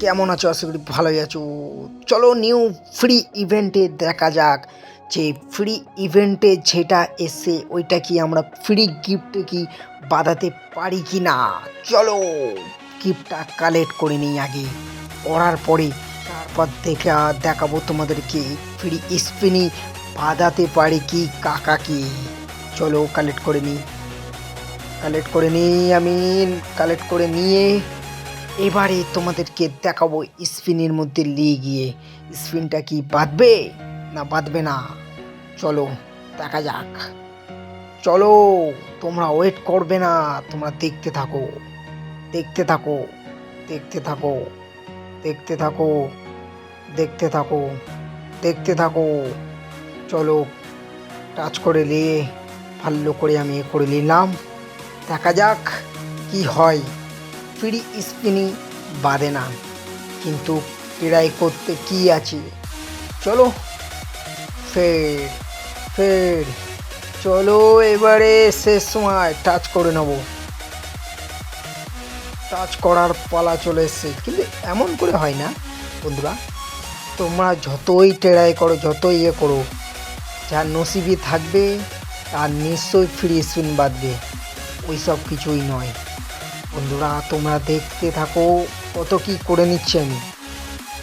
কেমন আছো? আশা করি ভালোই আছো। চলো নিউ ফ্রি ইভেন্টে দেখা যাক যে ফ্রি ইভেন্টে যেটা এসে ওইটা কি আমরা ফ্রি গিফটে কি বাঁধাতে পারি কি না চলো গিফটটা কালেক্ট করে নিই আগে। করার পরে তারপর দেখে দেখাবো তোমাদেরকে ফ্রি স্পিনি বাঁধাতে পারি কি কাকা কি চলো কালেক্ট করে নিই। কালেক্ট করে নিই আমি কালেক্ট করে নিয়ে এবারে তোমাদেরকে দেখাবো স্পিনের মধ্যে নিয়ে গিয়ে। স্পিনটা কি বাঁধবে না বাঁধবে না? চলো, দেখা যাক। চলো, তোমরা ওয়েট করবে না, তোমরা দেখতে থাকো। দেখতে থাকো দেখতে থাকো দেখতে থাকো দেখতে থাকো দেখতে থাকো। চলো, টাচ করে নিয়ে, ভালো করে আমি এ করে নিলাম। দেখা যাক কি হয়। ফ্রি স্পিনিং বাদে না। কিন্তু ট্রাই করতে কি আছে? চলো, ফের ফের, চলো এবারে শেষ সময় টাচ করে নেব। টাচ করার পালা চলে এসছে। কিন্তু এমন করে হয় না, বন্ধুরা। তোমরা যতই টেরাই করো, যতই ইয়ে করো যার নসিবি থাকবে তার নিশ্চয়ই ফ্রি স্পিন বাঁধবে। ওই সব কিছুই নয়। বন্ধুরা, তোমরা দেখতে থাকো কত কি করে নিচ্ছি আমি।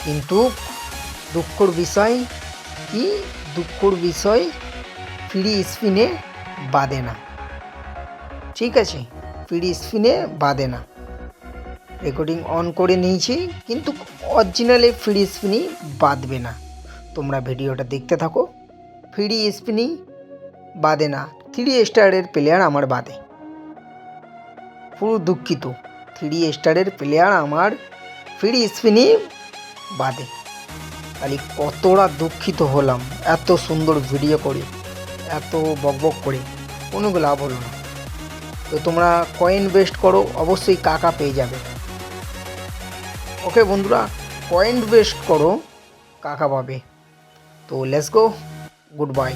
কিন্তু দুঃখর বিষয় কি? দুঃখর বিষয় ফ্রি স্পিনে বাদে না। ঠিক আছে, ফ্রি স্পিনে বাদে না। রেকর্ডিং অন করে নিয়েছি, কিন্তু অরিজিনালি ফ্রি স্পিনই বাঁধবে না। তোমরা ভিডিওটা দেখতে থাকো। ফ্রি স্পিনই বাদে না। থ্রি স্টারের প্লেয়ার আমার বাদে। পুরো দুঃখিত। থ্রি স্টারের প্লেয়ার আমার ফ্রি স্পিনই বাদে। খালি কতটা দুঃখিত হলাম, এত সুন্দর ভিডিও করে, এত বকবক করে, কোনো লাভ হলো না। তো তোমরা কয়েন বেস্ট করো, অবশ্যই কাকা পেয়ে যাবে। ওকে বন্ধুরা কয়েন বেস্ট করো, কাকা পাবে। তো লেটস গো গুড বাই